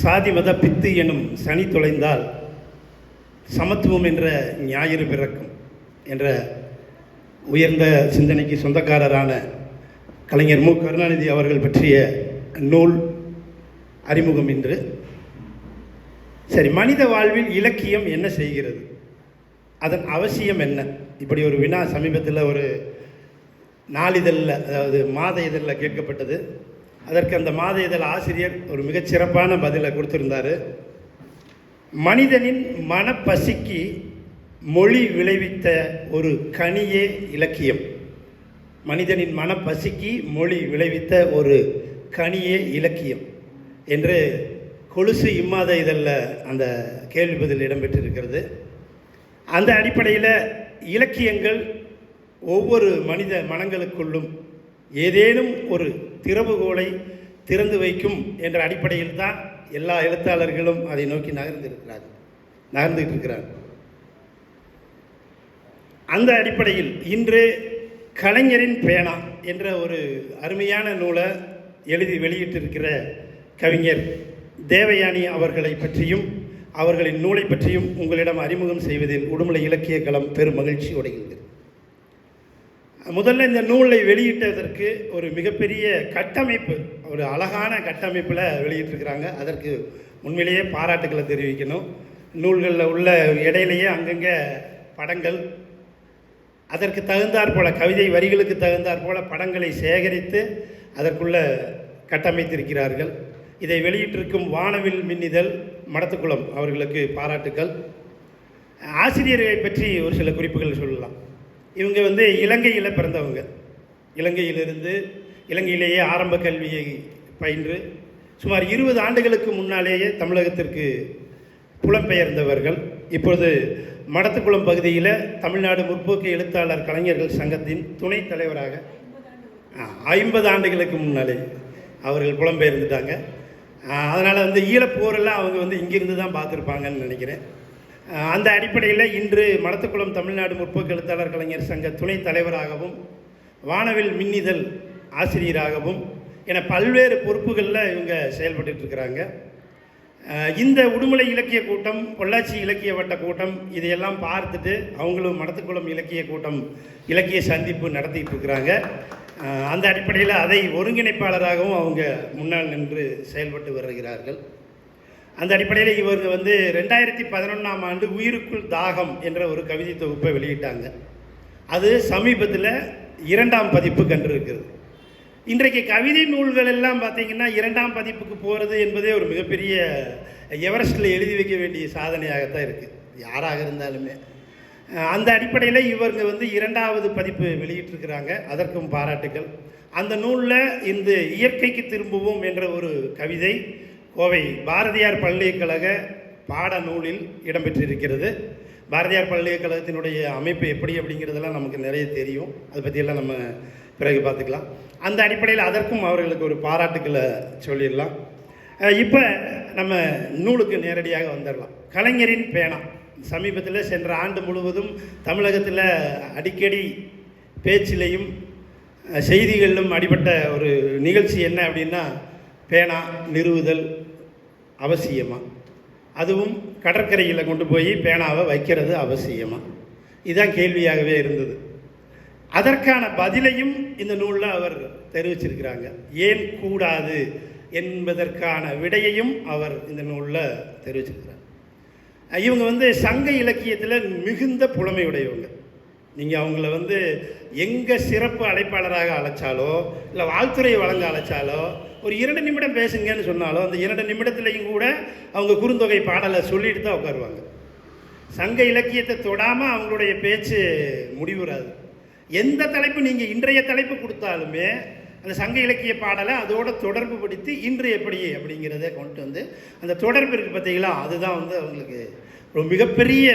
சாதி மத பித்து எனும் சனி தொலைந்தால் சமத்துவம் என்ற ஞாயிறு பிறக்கும் என்ற உயர்ந்த சிந்தனைக்கு சொந்தக்காரரான கலைஞர் மு. கருணாநிதி அவர்கள் பற்றிய நூல் அறிமுகம் இன்று. சரி மனித வாழ்வில் இலக்கியம் என்ன செய்கிறது? அதன் அவசியம் என்ன? இப்படி ஒரு வினா சமீபத்தில் ஒரு நாளிதழில் அதாவது மாத இதழில் கேட்கப்பட்டது. அதற்கு அந்த மாத இதழ் ஆசிரியர் ஒரு மிகச்சிறப்பான பதிலை கொடுத்திருந்தார். மனிதனின் மனப்பசிக்கு மொழி விளைவித்த ஒரு கனியே இலக்கியம். மனிதனின் மனப்பசிக்கு மொழி விளைவித்த ஒரு கனியே இலக்கியம் என்று கொலுசு இம்மாத இதழில் அந்த கேள்வி பதில் இடம்பெற்றிருக்கிறது. அந்த அடிப்படையில் இலக்கியங்கள் ஒவ்வொரு மனித மனங்களுக்குள்ளும் ஏதேனும் ஒரு திறவுகோலை திறந்து வைக்கும் என்ற அடிப்படையில் தான் எல்லா எழுத்தாளர்களும் அதை நோக்கி நகர்ந்திருக்கிறார்கள். நகர்ந்துட்டு இருக்கிறார்கள் அந்த அடிப்படையில் இன்று கலைஞரின் பேனா என்ற ஒரு அருமையான நூலை எழுதி வெளியிட்டிருக்கிற கவிஞர் தேவயானி அவர்களை பற்றியும் அவர்களின் நூலை பற்றியும் உங்களிடம் அறிமுகம் செய்வதில் உடுமலை இலக்கிய களம் பெரும் மகிழ்ச்சி உடைகின்றது முதல்ல இந்த நூலை வெளியிட்டதற்கு ஒரு மிகப்பெரிய கட்டமைப்பு ஒரு அழகான கட்டமைப்பில் வெளியிட்டிருக்கிறாங்க. அதற்கு உண்மையிலேயே பாராட்டுக்களை தெரிவிக்கணும். நூல்களில் உள்ள இடையிலேயே அங்கங்கே படங்கள் அதற்கு தகுந்தாற் போல கவிதை வரிகளுக்கு தகுந்தாற் போல படங்களை சேகரித்து அதற்குள்ள கட்டமைத்திருக்கிறார்கள். இதை வெளியிட்டிருக்கும் வானவில் மின்னிதழ் மடத்துக்குளம் அவர்களுக்கு பாராட்டுக்கள். ஆசிரியர்களை பற்றி ஒரு சில குறிப்புகள் சொல்லலாம். இவங்க வந்து இலங்கையில் பிறந்தவங்க. இலங்கையிலிருந்து இலங்கையிலேயே ஆரம்ப கல்வியை பயின்று சுமார் இருபது ஆண்டுகளுக்கு முன்னாலேயே தமிழகத்திற்கு புலம்பெயர்ந்தவர்கள். இப்பொழுது மடத்துக்குளம் பகுதியில் தமிழ்நாடு முற்போக்கு எழுத்தாளர் கலைஞர்கள் சங்கத்தின் துணைத் தலைவராக ஐம்பது ஆண்டுகளுக்கு முன்னாலே அவர்கள் புலம்பெயர்ந்துட்டாங்க. அதனால் வந்து ஈழப்போரெல்லாம் அவங்க வந்து இங்கிருந்து தான் பார்த்துருப்பாங்கன்னு நினைக்கிறேன். அந்த அடிப்படையில் இன்று மடத்துக்குளம் தமிழ்நாடு முற்போக்கு எழுத்தாளர் கலைஞர் சங்க துணைத் தலைவராகவும் வானவில் மின்னிதழ் ஆசிரியராகவும் என பல்வேறு பொறுப்புகளில் இவங்க செயல்பட்டுட்டு இருக்கிறாங்க. இந்த உடுமலை இலக்கிய கூட்டம் பொள்ளாச்சி இலக்கிய வட்ட கூட்டம் இதையெல்லாம் பார்த்துட்டு அவங்களும் மடத்துக்குளம் இலக்கிய கூட்டம் இலக்கிய சந்திப்பு நடத்திட்டு இருக்கிறாங்க. அந்த அடிப்படையில் அதை ஒருங்கிணைப்பாளராகவும் அவங்க முன்னால் நின்று செயல்பட்டு வருகிறார்கள். அந்த அடிப்படையில் இவங்க வந்து ரெண்டாயிரத்தி பதினொன்றாம் ஆண்டு உயிருக்குள் தாகம் என்ற ஒரு கவிதை தொகுப்பை வெளியிட்டாங்க. அது சமீபத்தில் இரண்டாம் பதிப்பு கண்டிருக்கிறது இன்றைக்கு கவிதை நூல்கள் எல்லாம் பார்த்தீங்கன்னா இரண்டாம் பதிப்புக்கு போகிறது என்பதே ஒரு மிகப்பெரிய எவரெஸ்டில் எழுதி வைக்க வேண்டிய சாதனையாகத்தான் இருக்குது யாராக இருந்தாலுமே. அந்த அடிப்படையில் இவங்க வந்து இரண்டாவது பதிப்பு வெளியிட்டிருக்கிறாங்க. அதற்கும் பாராட்டுக்கள். அந்த நூலில் இந்த இயற்கைக்கு திரும்புவோம் என்ற ஒரு கவிதை கோவை பாரதியார் பல்கலைக்கழக பாட நூலில் இடம்பெற்றிருக்கிறது. பாரதியார் பல்கலைக்கழகத்தினுடைய அமைப்பு எப்படி அப்படிங்கிறதெல்லாம் நமக்கு நிறைய தெரியும். அதை பற்றியெல்லாம் நம்ம பிறகு பார்த்துக்கலாம். அந்த அடிப்படையில் அதற்கும் அவர்களுக்கு ஒரு பாராட்டுக்களை சொல்லிடலாம். இப்போ நம்ம நூலுக்கு நேரடியாக வந்துடலாம். கலைஞரின் பேனா. சமீபத்தில் சென்ற ஆண்டு முழுவதும் தமிழகத்தில் அடிக்கடி பேச்சிலையும் செய்திகளிலும் அடிபட்ட ஒரு நிகழ்ச்சி என்ன அப்படின்னா பேனா நிறுவுதல் அவசியமாக அதுவும் கடற்கரையில் கொண்டு போய் பேனாவை வைக்கிறது அவசியமாக இதுதான் கேள்வியாகவே இருந்தது. அதற்கான பதிலையும் இந்த நூலில் அவர் தெரிவிச்சிருக்கிறாங்க. ஏன் கூடாது என்பதற்கான விடையையும் அவர் இந்த நூலில் தெரிவிச்சிருக்கிறார். இவங்க வந்து சங்க இலக்கியத்தில் மிகுந்த புலமையுடையவங்க. நீங்கள் அவங்கள வந்து எங்கே சிறப்பு அழைப்பாளராக அழைச்சாலோ இல்லை வாழ்த்துறை வழங்க அழைச்சாலோ ஒரு இரண்டு நிமிடம் பேசுங்கன்னு சொன்னாலும் அந்த இரண்டு நிமிடத்துலையும் கூட அவங்க குறுந்தொகை பாடலை சொல்லிட்டு தான் உட்காருவாங்க. சங்க இலக்கியத்தை தொடாமல் அவங்களுடைய பேச்சு முடிவுறாது. எந்த தலைப்பு நீங்கள் இன்றைய தலைப்பு கொடுத்தாலுமே அந்த சங்க இலக்கிய பாடலை அதோட தொடர்பு படுத்தி இன்று எப்படி அப்படிங்கிறத கொண்டு வந்து அந்த தொடர்பு இருக்குது பார்த்தீங்களா? அதுதான் வந்து அவங்களுக்கு ஒரு மிகப்பெரிய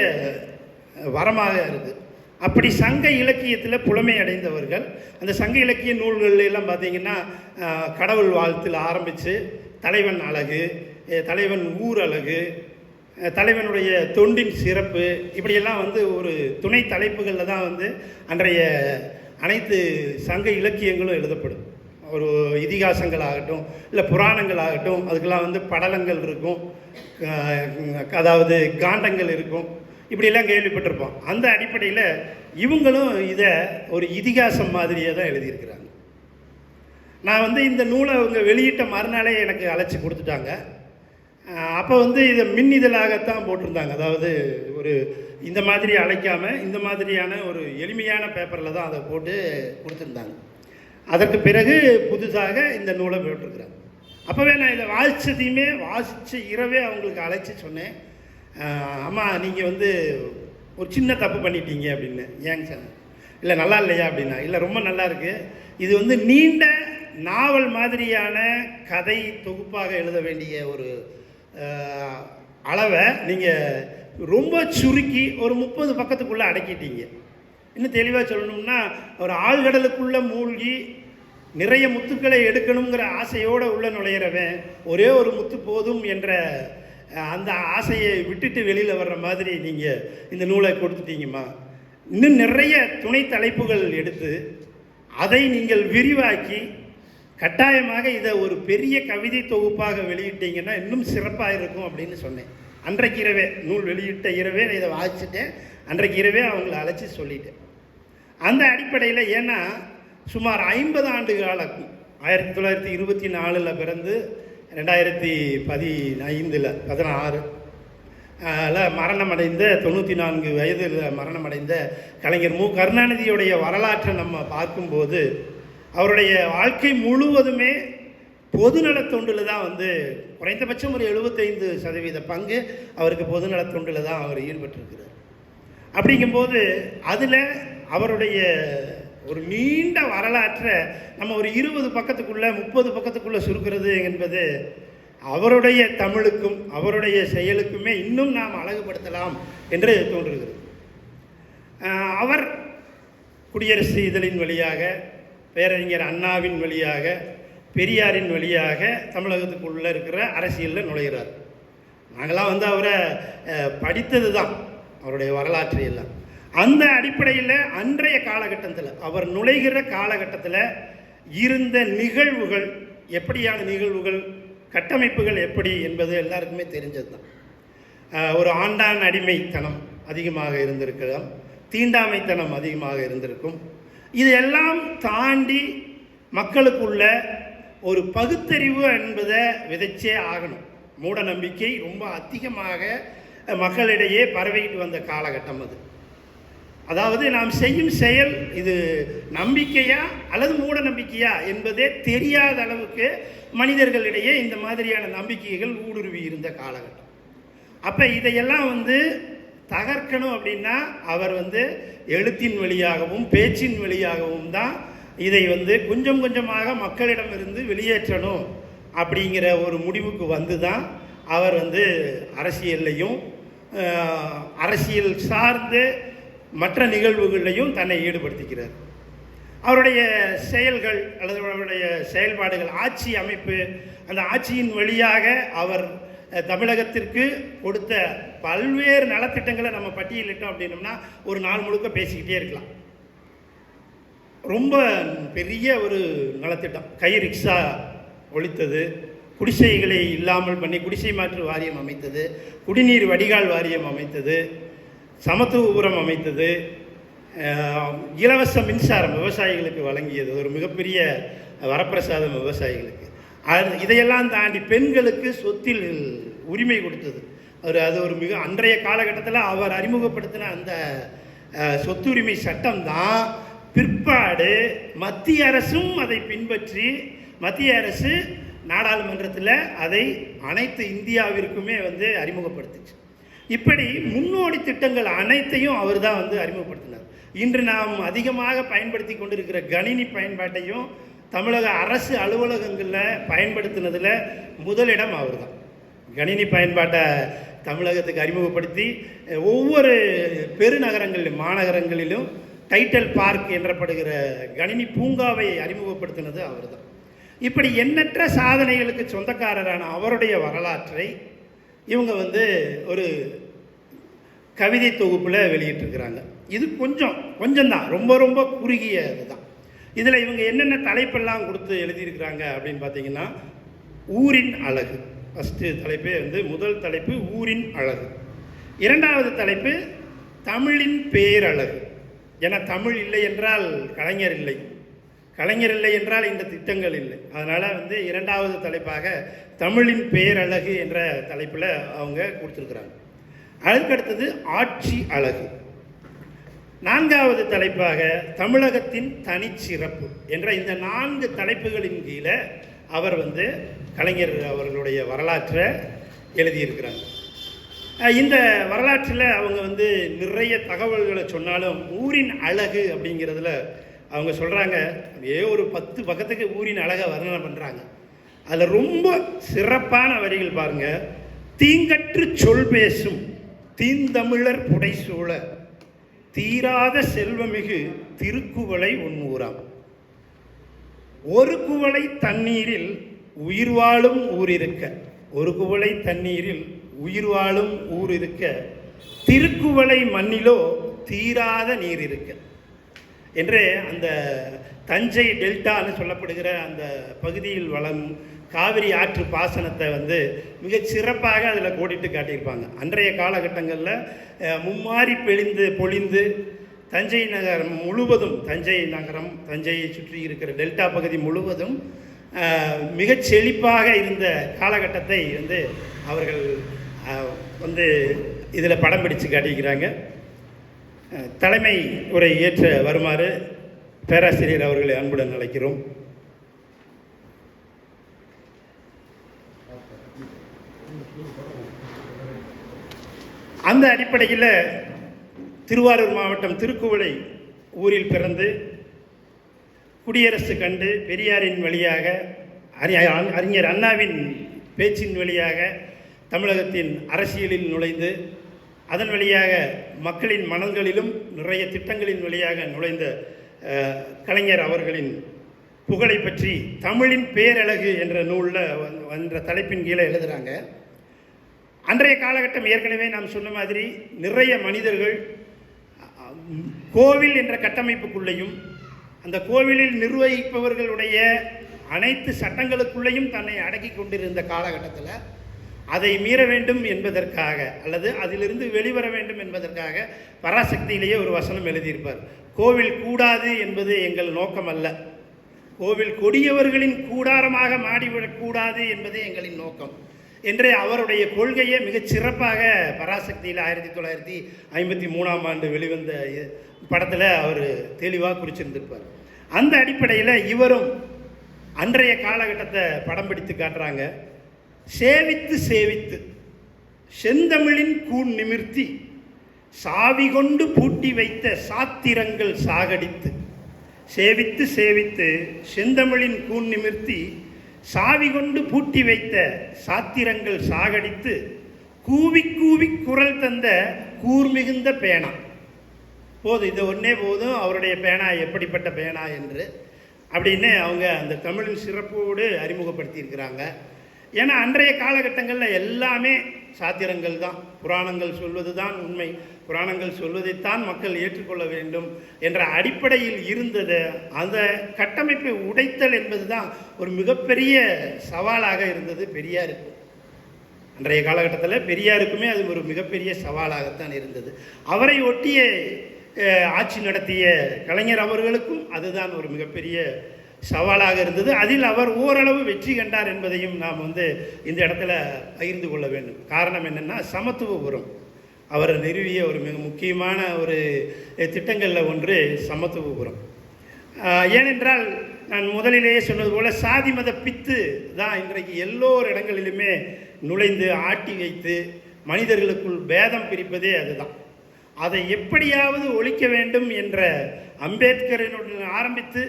வரமாக இருக்குது. அப்படி சங்க இலக்கியத்தில் புலமை அடைந்தவர்கள் அந்த சங்க இலக்கிய நூல்கள்ல எல்லாம் பார்த்தீங்கன்னா கடவுள் வாழ்த்தில் ஆரம்பித்து தலைவன் அழகு தலைவன் ஊர் அழகு தலைவனுடைய தொண்டின் சிறப்பு இப்படியெல்லாம் வந்து ஒரு துணை தலைப்புகளில் தான் வந்து அன்றைய அனைத்து சங்க இலக்கியங்களும் எழுதப்படும். ஒரு இதிகாசங்கள் ஆகட்டும் இல்லை புராணங்கள் ஆகட்டும் அதுக்கெல்லாம் வந்து படலங்கள் இருக்கும் அதாவது காண்டங்கள் இருக்கும். இப்படியெல்லாம் கேள்விப்பட்டிருப்போம். அந்த அடிப்படையில் இவங்களும் இதை ஒரு இதிகாசம் மாதிரியே தான் எழுதியிருக்கிறாங்க. நான் வந்து இந்த நூலை அவங்க வெளியிட்ட மறுநாளே எனக்கு அழைச்சி கொடுத்துட்டாங்க. அப்போ வந்து இதை மின் இதழாகத்தான் போட்டிருந்தாங்க. அதாவது ஒரு இந்த மாதிரி அழைக்காமல் இந்த மாதிரியான ஒரு எளிமையான பேப்பரில் தான் அதை போட்டு கொடுத்துருந்தாங்க. அதற்கு பிறகு புதுசாக இந்த நூலை போட்டிருக்கிறாங்க. அப்போவே நான் இதை வாசித்ததையுமே வாசித்த இரவே அவங்களுக்கு அழைச்சி சொன்னேன். அம்மா நீங்கள் வந்து ஒரு சின்ன தப்பு பண்ணிட்டீங்க அப்படின்னு. ஏங்க சார்? இல்லை நல்லா இல்லையா அப்படின்னா? இல்லை ரொம்ப நல்லா இருக்குது இது வந்து நீண்ட நாவல் மாதிரியான கதை தொகுப்பாக எழுத வேண்டிய ஒரு அளவை நீங்கள் ரொம்ப சுருக்கி ஒரு முப்பது பக்கத்துக்குள்ளே அடக்கிட்டீங்க. இன்னும் தெளிவாக சொல்லணும்னா ஒரு ஆழ்கடலுக்குள்ளே மூழ்கி நிறைய முத்துக்களை எடுக்கணுங்கிற ஆசையோடு உள்ள நுழையிறவன் ஒரே ஒரு முத்து போதும் என்ற அந்த ஆசையை விட்டுட்டு வெளியில் வர்ற மாதிரி நீங்கள் இந்த நூலை கொடுத்துட்டீங்கம்மா. இன்னும் நிறைய துணை தலைப்புகள் எடுத்து அதை நீங்கள் விரிவாக்கி கட்டாயமாக இதை ஒரு பெரிய கவிதை தொகுப்பாக வெளியிட்டீங்கன்னா இன்னும் சிறப்பாக இருக்கும் அப்படின்னு சொன்னேன். அன்றைக்கு இரவே நூல் வெளியிட்ட இரவே நான் இதை வாசிச்சிட்டேன். அன்றைக்கு இரவே அவங்கள அழைச்சி சொல்லிட்டேன். அந்த அடிப்படையில் ஏன்னா சுமார் ஐம்பது ஆண்டு காலம் ஆயிரத்தி தொள்ளாயிரத்தி இருபத்தி நாலில் பிறந்து ரெண்டாயிரத்தி பதினைந்தில் பதினாறு. ல மரணமடைந்த தொண்ணூற்றி நான்கு வயதில் மரணமடைந்த கலைஞர் மு. கருணாநிதியுடைய வரலாற்றை நம்ம பார்க்கும்போது அவருடைய வாழ்க்கை முழுவதுமே பொதுநலத் தொண்டில் தான் வந்து குறைந்தபட்சம் ஒரு எழுபத்தைந்து சதவீத பங்கு அவருக்கு பொதுநலத் தொண்டில் தான் அவர் ஈடுபட்டிருக்கிறார். அப்படிங்கும்போது அதில் அவருடைய ஒரு நீண்ட வரலாற்றை நம்ம ஒரு இருபது பக்கத்துக்குள்ள முப்பது பக்கத்துக்குள்ள சுருக்கிறது என்பது அவருடைய தமிழுக்கும் அவருடைய செயலுக்குமே இன்னும் நாம் அழகுபடுத்தலாம் என்று தோன்றுகிறது. அவர் குடியரசு இதழின் வழியாக பேரறிஞர் அண்ணாவின் வழியாக பெரியாரின் வழியாக தமிழகத்துக்குள்ளே இருக்கிற அரசியலில் நுழைகிறார் நாங்களாம் வந்து அவரை படித்தது தான் அவருடைய வரலாற்று எல்லாம். அந்த அடிப்படையில் அன்றைய காலகட்டத்தில் அவர் நுழைகிற காலகட்டத்தில் இருந்த நிகழ்வுகள் எப்படியான நிகழ்வுகள் கட்டமைப்புகள் எப்படி என்பது எல்லாருக்குமே தெரிஞ்சது தான் ஒரு ஆண்டான் அடிமைத்தனம் அதிகமாக இருந்திருக்கலாம் தீண்டாமைத்தனம் அதிகமாக இருந்திருக்கும். இதெல்லாம் தாண்டி மக்களுக்குள்ள ஒரு பகுத்தறிவு என்பதை விதைச்சே ஆகணும். மூட நம்பிக்கை ரொம்ப அதிகமாக மக்களிடையே பரவிக்கிட்டு வந்த காலகட்டம் அது. அதாவது நாம் செய்யும் செயல் இது நம்பிக்கையா அல்லது மூட நம்பிக்கையா என்பதே தெரியாத அளவுக்கு மனிதர்களிடையே இந்த மாதிரியான நம்பிக்கைகள் ஊடுருவி இருந்த காலகட்டம். அப்போ இதையெல்லாம் வந்து தகர்க்கணும் அப்படின்னா அவர் வந்து எழுத்தின் வழியாகவும் பேச்சின் வழியாகவும் தான் இதை வந்து கொஞ்சம் கொஞ்சமாக மக்களிடமிருந்து வெளியேற்றணும் அப்படிங்கிற ஒரு முடிவுக்கு வந்து தான் அவர் வந்து அரசியல்லையும் அரசியல் சார்ந்து மற்ற நிகழ்வுகளையும் தன்னை ஈடுபடுத்திக்கிறார். அவருடைய செயல்கள் அல்லது அவருடைய செயல்பாடுகள் ஆட்சி அமைப்பு அந்த ஆட்சியின் வழியாக அவர் தமிழகத்திற்கு கொடுத்த பல்வேறு நலத்திட்டங்களை நம்ம பட்டியலிட்டோம் அப்படின்னோம்னா ஒரு நாள் முழுக்க பேசிக்கிட்டே இருக்கலாம். ரொம்ப பெரிய ஒரு நலத்திட்டம். கை ரிக்ஷா ஒழித்தது குடிசைகளை இல்லாமல் பண்ணி குடிசை மாற்று வாரியம் அமைத்தது குடிநீர் வடிகால் வாரியம் அமைத்தது சமத்துவபுரம் அமைத்தது. இலவச மின்சாரம் விவசாயிகளுக்கு வழங்கியது. ஒரு மிகப்பெரிய வரப்பிரசாதம் விவசாயிகளுக்கு. அது இதையெல்லாம் தாண்டி பெண்களுக்கு சொத்தில் உரிமை கொடுத்தது. ஒரு அது ஒரு மிக அன்றைய காலகட்டத்தில் அவர் அறிமுகப்படுத்தின அந்த சொத்துரிமை சட்டம் தான் பிற்பாடு மத்திய அரசும் அதை பின்பற்றி மத்திய அரசு நாடாளுமன்றத்தில் அதை அனைத்து இந்தியாவிற்குமே வந்து அறிமுகப்படுத்துச்சு. இப்படி முன்னோடி திட்டங்கள் அனைத்தையும் அவர் தான் வந்து அறிமுகப்படுத்தினார். இன்று நாம் அதிகமாக பயன்படுத்தி கொண்டிருக்கிற கணினி பயன்பாட்டையும் தமிழக அரசு அலுவலகங்களில் பயன்படுத்தினதில் முதலிடம் அவர் தான் கணினி பயன்பாட்டை தமிழகத்துக்கு அறிமுகப்படுத்தி ஒவ்வொரு பெருநகரங்களிலும் மாநகரங்களிலும் டைட்டல் பார்க் என்றப்படுகிற கணினி பூங்காவை அறிமுகப்படுத்தினது அவர் தான் இப்படி எண்ணற்ற சாதனைகளுக்கு சொந்தக்காரரான அவருடைய வரலாற்றை இவங்க வந்து ஒரு கவிதை தொகுப்பில் வெளியிட்டிருக்கிறாங்க. இது கொஞ்சம் கொஞ்சம் தான் ரொம்ப ரொம்ப குறுகிய இதுதான் இதில் இவங்க என்னென்ன தலைப்பெல்லாம் கொடுத்து எழுதியிருக்கிறாங்க அப்படின்னு பார்த்தீங்கன்னா ஊரின் அழகு. ஃபஸ்ட்டு தலைப்பே வந்து முதல் தலைப்பு ஊரின் அழகு. இரண்டாவது தலைப்பு தமிழின் பேரழகு. ஏன்னா தமிழ் இல்லை என்றால் கலைஞர் இல்லை. கலைஞர் இல்லை என்றால் இந்த திட்டங்கள் இல்லை. அதனால் வந்து இரண்டாவது தலைப்பாக தமிழின் பேரழகு என்ற தலைப்பில் அவங்க கொடுத்துருக்குறாங்க. அதுக்கடுத்தது ஆட்சி அழகு. நான்காவது தலைப்பாக தமிழகத்தின் தனிச்சிறப்பு என்ற இந்த நான்கு தலைப்புகளின் கீழே அவர் வந்து கலைஞர் அவர்களுடைய வரலாற்றை எழுதியிருக்கிறாங்க இந்த வரலாற்றில் அவங்க வந்து நிறைய தகவல்களை சொன்னாலும் ஊரின் அழகு அப்படிங்கிறதுல அவங்க சொல்கிறாங்க அப்படியே ஒரு பத்து பக்கத்துக்கு ஊரின் அழகை வர்ணனை பண்ணுறாங்க அதில் ரொம்ப சிறப்பான வரிகள் பாருங்கள் தீங்கற்று சொல் பேசும் தீந்தமிழர் புடைசூழ தீராத செல்வமிகு திருக்குவளை உண்மூராம் ஒரு குவளை தண்ணீரில் உயிர் வாழும் ஊர் இருக்க ஒரு குவளை தண்ணீரில் உயிர் வாழும் ஊர் இருக்க திருக்குவளை மண்ணிலோ தீராத நீர் இருக்க என்று அந்த தஞ்சை டெல்டான்னு சொல்லப்படுகிற அந்த பகுதியில் வளம் காவிரி ஆற்று பாசனத்தை வந்து மிகச் சிறப்பாக அதில் கோடிட்டு காட்டியிருப்பாங்க. அன்றைய காலகட்டங்களில் மும்மாரி பெழிந்து பொழிந்து தஞ்சை நகரம் முழுவதும் தஞ்சை நகரம் தஞ்சையை சுற்றி இருக்கிற டெல்டா பகுதி முழுவதும் மிகச் செழிப்பாக இருந்த காலகட்டத்தை வந்து அவர்கள் வந்து இதில் படம் பிடிச்சு காட்டியிருக்கிறாங்க. தலைமை உரை ஏற்ற வருமாறு பேராசிரியர் அவர்களை அன்புடன் அழைக்கிறோம். அந்த அடிப்படையில் திருவாரூர் மாவட்டம் திருக்குவளை ஊரில் பிறந்து குடியரசு கண்டு பெரியாரின் வழியாக அறி- அறிஞர் அண்ணாவின் பேச்சின் வழியாக தமிழகத்தின் அரசியலில் நுழைந்து அதன் வழியாக மக்களின் மனங்களிலும் நிறைய திட்டங்களின் வழியாக நுழைந்த கலைஞர் அவர்களின் புகழை பற்றி தமிழின் பேரழகு என்ற நூலில் என்ற தலைப்பின் கீழே எழுதுகிறாங்க அன்றைய காலகட்டம் ஏற்கனவே நாம் சொன்ன மாதிரி நிறைய மனிதர்கள் கோவில் என்ற கட்டமைப்புக்குள்ளேயும் அந்த கோவிலில் நிர்வகிப்பவர்களுடைய அனைத்து சட்டங்களுக்குள்ளேயும் தன்னை அடக்கி கொண்டிருந்த காலகட்டத்தில் அதை மீற வேண்டும் என்பதற்காக அல்லது அதிலிருந்து வெளிவர வேண்டும் என்பதற்காக பராசக்தியிலேயே ஒரு வசனம் எழுதியிருப்பார். கோவில் கூடாது என்பது எங்கள் நோக்கம் அல்ல கோவில் கொடியவர்களின் கூடாரமாக மாடிவிடக்கூடாது என்பதே எங்களின் நோக்கம். என்று அவருடைய கொள்கையை மிகச் சிறப்பாக பராசக்தியில் ஆயிரத்தி தொள்ளாயிரத்தி ஐம்பத்தி மூணாம் ஆண்டு வெளிவந்த படத்தில் அவர் தெளிவாக குறிச்சிருந்திருப்பார். அந்த அடிப்படையில் இவரும் அன்றைய காலகட்டத்தை படம் பிடித்து காட்டுறாங்க. சேவித்து சேவித்து செந்தமிழின் கூன் நிமிர்த்தி சாவி கொண்டு பூட்டி வைத்த சாத்திரங்கள் சாகடித்து சேவித்து சேவித்து செந்தமிழின் கூன் நிமிர்த்தி சாவி கொண்டு பூட்டி வைத்த சாத்திரங்கள் சாகடித்து கூவி கூவி குரல் தந்த கூர்மிகுந்த பேனா. போதும் இது ஒன்றே போதும் அவருடைய பேனா எப்படிப்பட்ட பேனா என்று. அப்படின்னு அவங்க அந்த தமிழின் சிறப்போடு அறிமுகப்படுத்தியிருக்கிறாங்க. ஏன்னா அன்றைய காலகட்டங்களில் எல்லாமே சாத்திரங்கள் தான். புராணங்கள் சொல்வது தான் உண்மை. புராணங்கள் சொல்வதைத்தான் மக்கள் ஏற்றுக்கொள்ள வேண்டும் என்ற அடிப்படையில் இருந்தது அந்த கட்டமைப்பை உடைத்தல் என்பது தான் ஒரு மிகப்பெரிய சவாலாக இருந்தது பெரியாருக்கு. அன்றைய காலகட்டத்தில் பெரியாருக்குமே அது ஒரு மிகப்பெரிய சவாலாகத்தான் இருந்தது. அவரை ஒட்டிய ஆட்சி நடத்திய கலைஞர் அவர்களுக்கும் அதுதான் ஒரு மிகப்பெரிய சவாலாக இருந்தது. அதில் அவர் ஓரளவு வெற்றி கண்டார் என்பதையும் நாம் வந்து இந்த இடத்துல பகிர்ந்து கொள்ள வேண்டும். காரணம் என்னென்னா சமத்துவபுரம் அவர் நிறுவிய ஒரு மிக முக்கியமான ஒரு திட்டங்களில் ஒன்று சமத்துவபுரம் ஏனென்றால் நான் முதலிலேயே சொன்னது போல் சாதி மத பித்து தான் இன்றைக்கு எல்லோர் இடங்களிலுமே நுழைந்து ஆட்டி வைத்து மனிதர்களுக்குள் பேதம் பிரிப்பதே அதுதான். அதை எப்படியாவது ஒழிக்க வேண்டும் என்ற அம்பேத்கரினுடன் ஆரம்பித்து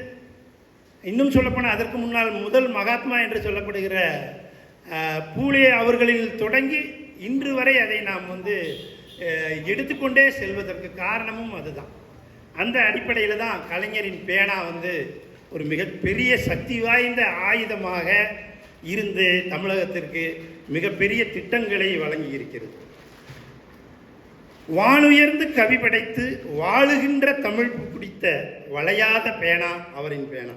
இன்னும் சொல்லப்போனால் அதற்கு முன்னால் முதல் மகாத்மா என்று சொல்லப்படுகிற பூலே அவர்களில் தொடங்கி இன்று வரை அதை நாம் வந்து எடுத்துக்கொண்டே செல்வதற்கு காரணமும் அதுதான். அந்த அடிப்படையில் தான் கலைஞரின் பேனா வந்து ஒரு மிகப்பெரிய சக்தி வாய்ந்த ஆயுதமாக இருந்து தமிழகத்திற்கு மிகப்பெரிய திட்டங்களை வழங்கி இருக்கிறது வானுயர்ந்து கவி படைத்து வாழுகின்ற தமிழ் பிடித்த வளையாத பேனா அவரின் பேனா.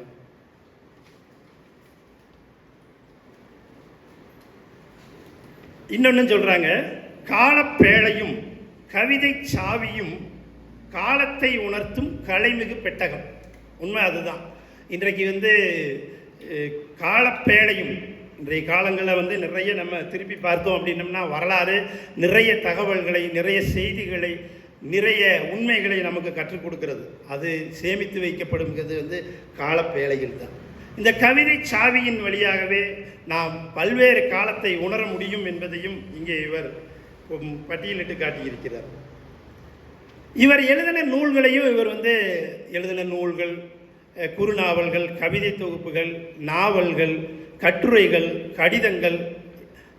இன்னொன்னு சொல்றாங்க காலப்பேழையும் கவிதை சாவியும் காலத்தை உணர்த்தும் கலைமிகு பெட்டகம். உண்மை அதுதான். இன்றைக்கு வந்து காலப்பேழையும் இன்றைய காலங்களில் வந்து நிறைய நம்ம திருப்பி பார்த்தோம் அப்படின்னம்னா வரலாறு நிறைய தகவல்களை நிறைய செய்திகளை நிறைய உண்மைகளை நமக்கு கற்றுக் கொடுக்கிறது. அது சேமித்து வைக்கப்படுங்கிறது வந்து காலப்பேழையில் தான் இந்த கவிதை சாவியின் வழியாகவே நாம் பல்வேறு காலத்தை உணர முடியும் என்பதையும் இங்கே இவர் பட்டியலிட்டு காட்டியிருக்கிறார். இவர் எழுதின நூல்களையும் இவர் வந்து எழுதின நூல்கள் குறுநாவல்கள் கவிதை தொகுப்புகள் நாவல்கள் கட்டுரைகள் கடிதங்கள்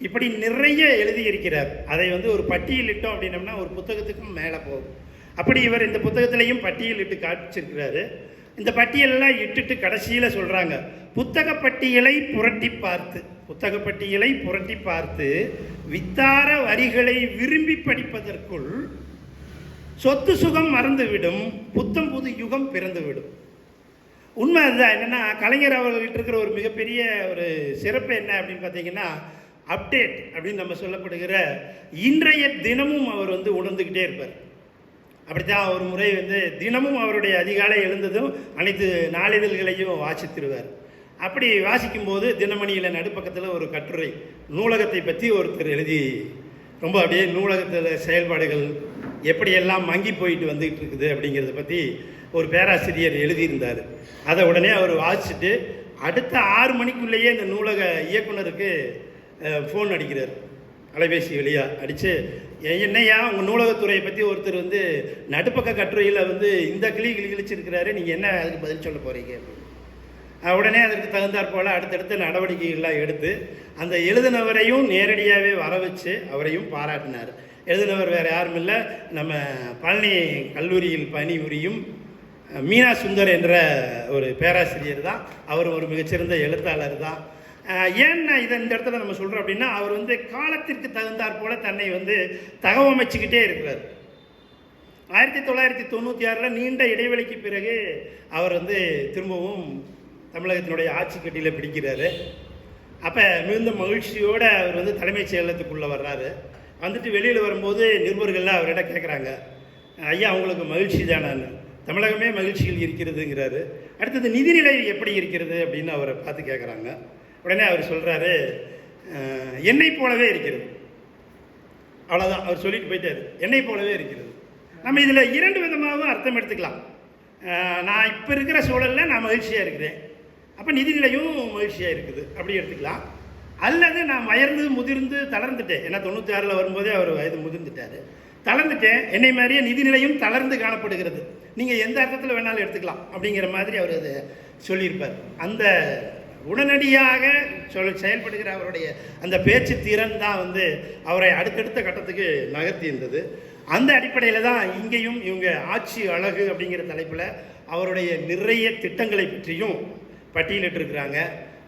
இப்படி நிறைய எழுதியிருக்கிறார். அதை வந்து ஒரு பட்டியலிட்டோம் அப்படின்னம்னா ஒரு புத்தகத்துக்கும் மேலே போகும். அப்படி இவர் இந்த புத்தகத்திலையும் பட்டியலிட்டு காட்சிருக்கிறாரு இந்த பட்டியலெல்லாம் இட்டுட்டு கடைசியில் சொல்கிறாங்க புத்தக பட்டியலை புரட்டி பார்த்து புத்தக பட்டியலை புரட்டி பார்த்து வித்தார வரிகளை விரும்பி படிப்பதற்குள் சொத்து சுகம் மறந்துவிடும் புத்தம் புது யுகம் பிறந்துவிடும். உண்மை அதுதான். என்னென்னா கலைஞர் அவர்கள்ட்ட இருக்கிற ஒரு மிகப்பெரிய ஒரு சிறப்பு என்ன அப்படின்னு பார்த்தீங்கன்னா அப்டேட் அப்படின்னு நம்ம சொல்லப்படுகிற இன்றைய தினமும் அவர் வந்து உணர்ந்துக்கிட்டே இருப்பார். அப்படித்தான் ஒரு முறை வந்து தினமும் அவருடைய அதிகாலை எழுந்ததும் அனைத்து நாளிதழ்களையும் வாசித்திருவார். அப்படி வாசிக்கும்போது தினமணியில் நடுப்பக்கத்தில் ஒரு கட்டுரை நூலகத்தை பற்றி ஒருத்தர் எழுதி ரொம்ப அப்படியே நூலகத்தில் செயல்பாடுகள் எப்படியெல்லாம் மங்கி போயிட்டு வந்துக்கிட்டு இருக்குது அப்படிங்கிறத பற்றி ஒரு பேராசிரியர் எழுதியிருந்தார். அதை உடனே அவர் வாசிச்சுட்டு அடுத்த ஆறு மணிக்குள்ளேயே இந்த நூலக இயக்குனருக்கு ஃபோன் அடிக்கிறார். அலைபேசி வழியாக அடித்து என்னையா? உங்கள் நூலகத்துறையை பற்றி ஒருத்தர் வந்து நடுப்பக்க கட்டுரையில் வந்து இந்த கிளி கிளி கிழிச்சிருக்கிறாரு. நீங்கள் என்ன அதுக்கு பதில் சொல்ல போகிறீங்க உடனே அதற்கு தகுந்தாற் போல் அடுத்தடுத்த நடவடிக்கைகள்லாம் எடுத்து அந்த எழுதினவரையும் நேரடியாகவே வர வச்சு அவரையும் பாராட்டினார். எழுதினவர் வேறு யாரும் இல்லை. நம்ம பழனி கல்லூரியில் பணிபுரியும் மீனா சுந்தர் என்ற ஒரு பேராசிரியர் தான். அவர் ஒரு மிகச்சிறந்த எழுத்தாளர் தான். அஹ், ஏன் இதை இந்த இடத்துல நம்ம சொல்கிறோம் அப்படின்னா அவர் வந்து காலத்திற்கு தகுந்தாற் போல தன்னை வந்து தகவமைச்சுக்கிட்டே இருக்கிறார். ஆயிரத்தி தொள்ளாயிரத்தி தொண்ணூற்றி ஆறில் நீண்ட இடைவெளிக்கு பிறகு அவர் வந்து திரும்பவும் தமிழகத்தினுடைய ஆட்சி கட்டியில் பிடிக்கிறாரு. அப்போ மிகுந்த மகிழ்ச்சியோடு அவர் வந்து தலைமைச் செயலகத்துக்குள்ளே வர்றாரு. வந்துட்டு வெளியில் வரும்போது நிருபர்கள்லாம் அவரிடம் கேட்குறாங்க ஐயா அவங்களுக்கு மகிழ்ச்சி தானான்னு. தமிழகமே மகிழ்ச்சியில் இருக்கிறதுங்கிறாரு. அடுத்தது நிதிநிலை எப்படி இருக்கிறது அப்படின்னு அவரை பார்த்து கேட்குறாங்க உடனே அவர் சொல்கிறாரு என்னை போலவே இருக்கிறது. அவ்வளோதான் அவர் சொல்லிட்டு போயிட்டார். என்னை போலவே இருக்கிறது. நம்ம இதில் இரண்டு விதமாகவும் அர்த்தம் எடுத்துக்கலாம். நான் இப்போ இருக்கிற சூழலில் நான் மகிழ்ச்சியாக இருக்கிறேன். அப்போ நிதிநிலையும் மகிழ்ச்சியாக இருக்குது. அப்படி எடுத்துக்கலாம். அல்லது நான் வயர்ந்து முதிர்ந்து தளர்ந்துட்டேன். ஏன்னா தொண்ணூற்றி ஆறில் வரும்போதே அவர் வயது முதிர்ந்துட்டார். தளர்ந்துட்டேன். என்னை மாதிரியே நிதிநிலையும் தளர்ந்து காணப்படுகிறது. நீங்கள் எந்த அர்த்தத்தில் வேணாலும் எடுத்துக்கலாம். அப்படிங்கிற மாதிரி அவர் அதை சொல்லியிருப்பார். அந்த உடனடியாக சொல் செயல்படுகிற அவருடைய அந்த பேச்சு திறன் தான் வந்து அவரை அடுத்தடுத்த கட்டத்துக்கு நகர்த்தி இருந்தது. அந்த அடிப்படையில் தான் இங்கேயும் இவங்க ஆட்சி அழகு அப்படிங்கிற தலைப்பில் அவருடைய நிறைய திட்டங்களை பற்றியும் பட்டியலிட்டிருக்கிறாங்க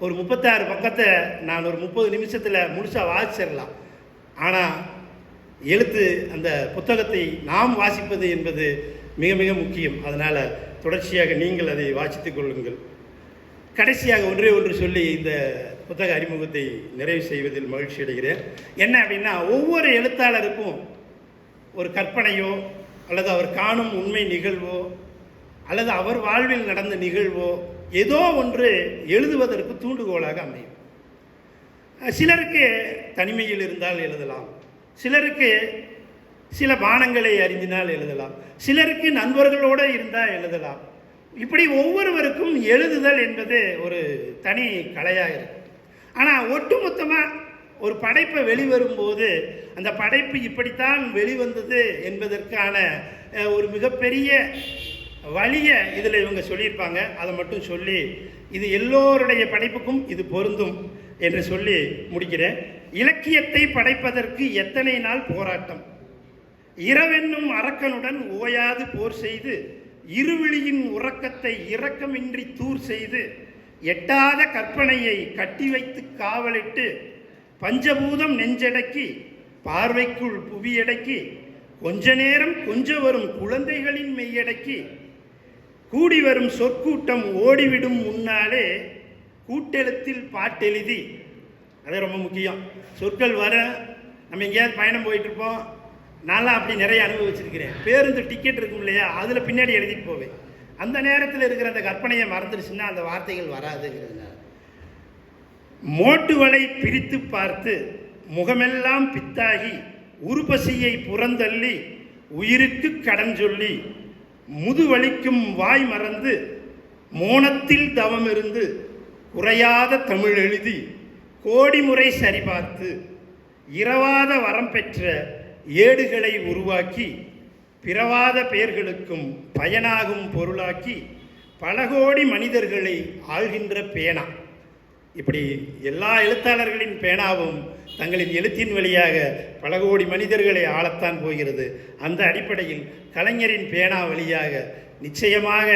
ஒரு முப்பத்தாறு பக்கத்தை நான் ஒரு முப்பது நிமிஷத்தில் முழுசாக வாசிச்சிடலாம் ஆனால் எழுத்து அந்த புத்தகத்தை நாம் வாசிப்பது என்பது மிக மிக முக்கியம். அதனால் தொடர்ச்சியாக நீங்கள் அதை வாசித்துக் கொள்ளுங்கள். கடைசியாக ஒன்றே ஒன்று சொல்லி இந்த புத்தக அறிமுகத்தை நிறைவு செய்வதில் மகிழ்ச்சி அடைகிறேன். என்ன அப்படின்னா ஒவ்வொரு எழுத்தாளருக்கும் ஒரு கற்பனையோ அல்லது அவர் காணும் உண்மை நிகழ்வோ அல்லது அவர் வாழ்வில் நடந்த நிகழ்வோ ஏதோ ஒன்று எழுதுவதற்கு தூண்டுகோலாக அமையும். சிலருக்கு தனிமையில் இருந்தால் எழுதலாம். சிலருக்கு சில பானங்களை அறிந்தினால் எழுதலாம். சிலருக்கு நண்பர்களோடு இருந்தால் எழுதலாம். இப்படி ஒவ்வொருவருக்கும் எழுதுதல் என்பது ஒரு தனி கலையாக இருக்கும் ஆனால் ஒட்டுமொத்தமாக ஒரு படைப்பை வெளிவரும்போது அந்த படைப்பு இப்படித்தான் வெளிவந்தது என்பதற்கான ஒரு மிகப்பெரிய வழியை இதில் இவங்க சொல்லியிருப்பாங்க. அதை மட்டும் சொல்லி இது எல்லோருடைய படைப்புக்கும் இது பொருந்தும் என்று சொல்லி முடிக்கிறேன். இலக்கியத்தை படைப்பதற்கு எத்தனை நாள் போராட்டம்? இரவென்னும் அரக்கனுடன் ஓயாது போர் செய்து இருவிழியின் உறக்கத்தை இரக்கமின்றி தூர் செய்து எட்டாத கற்பனையை கட்டி வைத்து காவலிட்டு பஞ்சபூதம் நெஞ்சடக்கி பார்வைக்குள் புவியடக்கி கொஞ்ச நேரம் கொஞ்ச வரும் குழந்தைகளின் மெய்யடக்கி கூடி வரும் சொற்கூட்டம் ஓடிவிடும் முன்னாலே கூட்டெழுத்தில் பாட்டெழுதி. அது ரொம்ப முக்கியம். சொற்கள் வர நம்ம எங்கேயாவது பயணம் போயிட்டு இருப்போம். நான்லாம் அப்படி நிறைய அனுபவிச்சிருக்கிறேன். பேருந்து டிக்கெட் இருக்கும் இல்லையா அதில் பின்னாடி எழுதிட்டு போவேன். அந்த நேரத்தில் இருக்கிற அந்த கற்பனையை மறந்துடுச்சுன்னா அந்த வார்த்தைகள் வராதுங்கிறதுனால. மோட்டுவலை பிரித்து பார்த்து முகமெல்லாம் பித்தாகி உருபசியை புறந்தள்ளி உயிருக்கு கடன் சொல்லி முதுவலிக்கும் வாய் மறந்து மோனத்தில் தவம் இருந்து குறையாத தமிழ் எழுதி கோடி முறை சரிபார்த்து இரவாத வரம் பெற்ற ஏடுகளை உருவாக்கி பிறவாத பெயர்களுக்கும் பயனாகும் பொருளாக்கி பல கோடி மனிதர்களை ஆள்கின்ற பேனா. இப்படி எல்லா எழுத்தாளர்களின் பேனாவும் தங்களின் எழுத்தின் வழியாக பல கோடி மனிதர்களை ஆளத்தான் போகிறது. அந்த அடிப்படையில் கலைஞரின் பேனா வழியாக நிச்சயமாக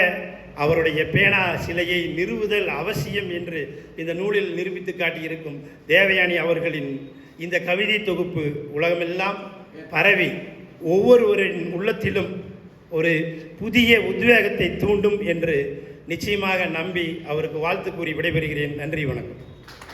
அவருடைய பேனா சிலையை நிறுவுதல் அவசியம் என்று இந்த நூலில் நிரூபித்து காட்டியிருக்கும் தேவயானி அவர்களின் இந்த கவிதை தொகுப்பு உலகமெல்லாம் பரவி ஒவ்வொருவரின் உள்ளத்திலும் ஒரு புதிய உத்வேகத்தை தூண்டும் என்று நிச்சயமாக நம்பி அவருக்கு வாழ்த்து கூறி விடைபெறுகிறேன். நன்றி வணக்கம்.